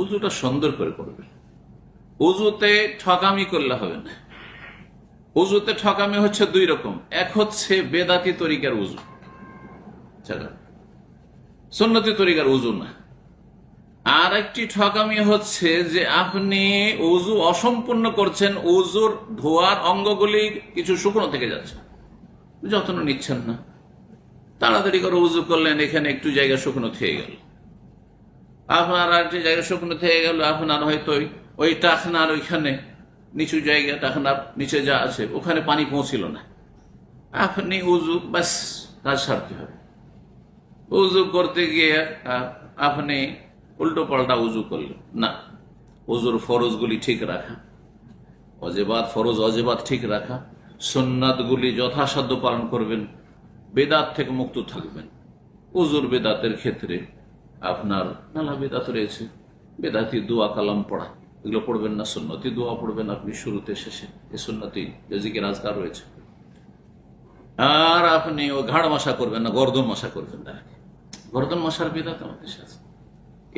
উজুটা সুন্দর করে করবেন উজুতে ঠকামি করলে হবে না। উজুতে ঠকামি হচ্ছে দুই রকম। এক হচ্ছে বেদাতি তরিকার উজু। ছাড়া সুন্নতি তরিকার উজু না। আর একটি ঠকামি হচ্ছে যে আপনি উজু অসম্পূর্ণ করছেন, উজুর ধোয়ার অঙ্গগুলি কিছু শুকনো থেকে যাচ্ছে। যত্ন নিচ্ছেন না। তাড়াতাড়ি করে উজু করলেন, এখানে একটু জায়গা শুকনো থেকে গেল। আপনার আর একটি জায়গা শুকনো থেকে গেল, আপনার হয়তো ওই- টাকনার ওইখানে নিচু জায়গা টাকনার নিচে যা আছে, ওখানে পানি পৌঁছিল না। আপনি উজু, ব্যাস কাজ সারতে হবে। উজু করতে গিয়ে আপনি উল্টো পাল্টা উজু করলেন। না, উজুর ফরজগুলি ঠিক রাখা। অজেবাদ ফরজ অজেবাদ ঠিক রাখা। সুন্নাতগুলি যথাসাধ্য পালন করবেন। বেদাত থেকে মুক্ত থাকবেন। উজুর বেদাতের ক্ষেত্রে আপনার নানা বেদাত রয়েছে। বেদাতি দোয়া, কালাম পড়া, এগুলো পড়বেন না, সুন্নতি দোয়া পড়বেন আপনি শুরুতে, শেষে। এই সুন্নতি জিকে রাজগার রয়েছে। আর আপনি ও ঘাড় মশা করবেন না, গর্দন মশা করবেন না। গর্দন মশার বেদাত আমাদের আছে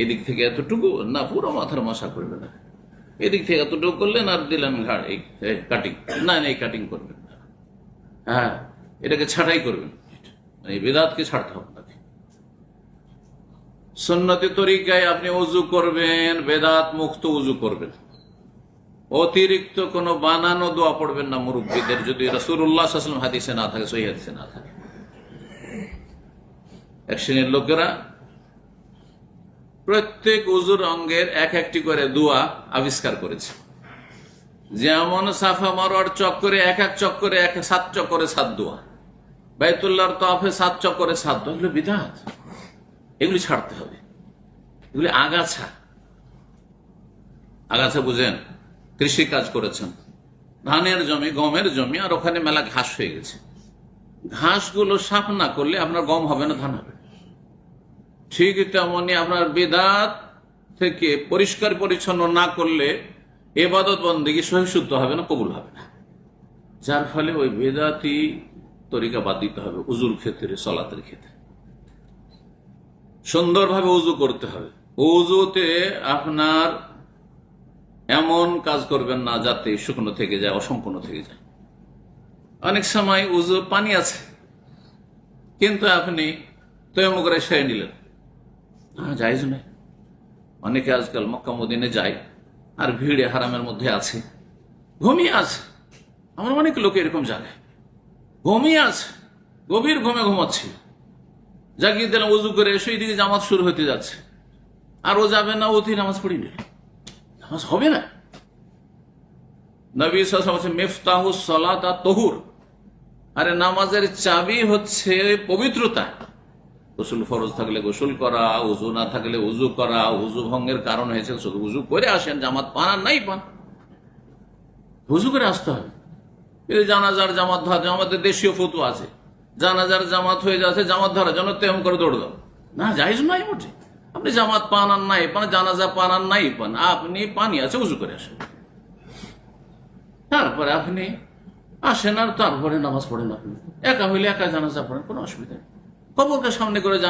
এদিক থেকে এতটুকু না, পুরো মাথার মশা করবে না। এদিক থেকে এতটুকু করলেন আর দিলেন ঘাড়, এই কাটিং না এই কাটিং করবেন না। হ্যাঁ এটাকে ছাটাই করবেন। এই বেদাতকে ছাড়তে হবে সন্ন্যতি তরিকায় আপনি উজু করবেন, বেদাত মুক্ত উজু করবেন। অতিরিক্ত কোনো বানানো দোয়া পড়বেন না মুরব্বীদের, যদি রসুল্লাহ আসলাম হাদিসে না থাকে সহি হাদিসে না থাকে। এক শ্রেণির লোকেরা প্রত্যেক উজুর অঙ্গের এক একটি করে দোয়া আবিষ্কার করেছে। যেমন সাফা মারোয়ার চক্করে এক এক চক্করে এক সাত চক্করে সাত দোয়া, বাইতুল্লাহর তফে সাত চক্করে সাত দোয়া, এগুলো বিধাত এগুলি ছাড়তে হবে। এগুলি আগাছা। আগাছা বুঝেন, কৃষি কাজ করেছেন। ধানের জমি, গমের জমি, আর ওখানে মেলা ঘাস হয়ে গেছে। ঘাসগুলো সাফ না করলে আপনার গম হবে না, ধান হবে। ঠিক তেমনি আপনার বেদাত থেকে পরিষ্কার পরিচ্ছন্ন না করলে এবাদত বন্দিকে সহিশুদ্ধ হবে না, কবুল হবে না। যার ফলে ওই বেদাতি তরিকা বাদ দিতে হবে, উজুর ক্ষেত্রে, সলাতের ক্ষেত্রে। সুন্দরভাবে উজু করতে হবে। উজুতে আপনার এমন কাজ করবেন না যাতে শুকনো থেকে যায়, অসম্পূর্ণ থেকে যায়। অনেক সময় উজু পানি আছে, কিন্তু আপনি তৈমু করে সেরে নিলেন। হ্যাঁ যাইজ নয় অনেকে আজকাল মক্কা মদিনে যায়, আর ভিড়ে হারামের মধ্যে আছে। ঘুমিয়ে আছে। আমার অনেক লোক এরকম জানে। ঘুমিয়ে আছে। গভীর ঘুমে ঘুমাচ্ছে। জাগিয়ে দিলাম উজু করে এসে দিকে জামাত শুরু হতে যাচ্ছে। আর ও যাবে না ওতেই নামাজ পড়ি নিল নামাজ হবে না। নবী মিফতাহু সলাত তহুর আরে নামাজের চাবি হচ্ছে পবিত্রতা। গোসল ফরজ থাকলে গোসল করা উজু না থাকলে উজু করা উজু ভঙ্গের কারণ হয়েছে শুধু উজু করে আসেন, জামাত পান আর নাই পান। উজু করে আসতে হবে। জানাজার জামাত আমাদের দেশীয় ফতু আছে। জানাজার জামাত হয়ে যাচ্ছে, জামাত ধরার জন্য তেম করে দৌড় দাও। না জাহিজ নাই মোটে আপনি জামাত পান আর নাই পান, জানাজা পান আর নাই পান, আপনি পানি আছে উঁচু করে আসেন। তারপরে আপনি আসেন আর তারপরে নামাজ পড়েন আপনি। একা হইলে একা জানাজা পড়েন, কোনো অসুবিধা নেই। কবরকে সামনে করে জানা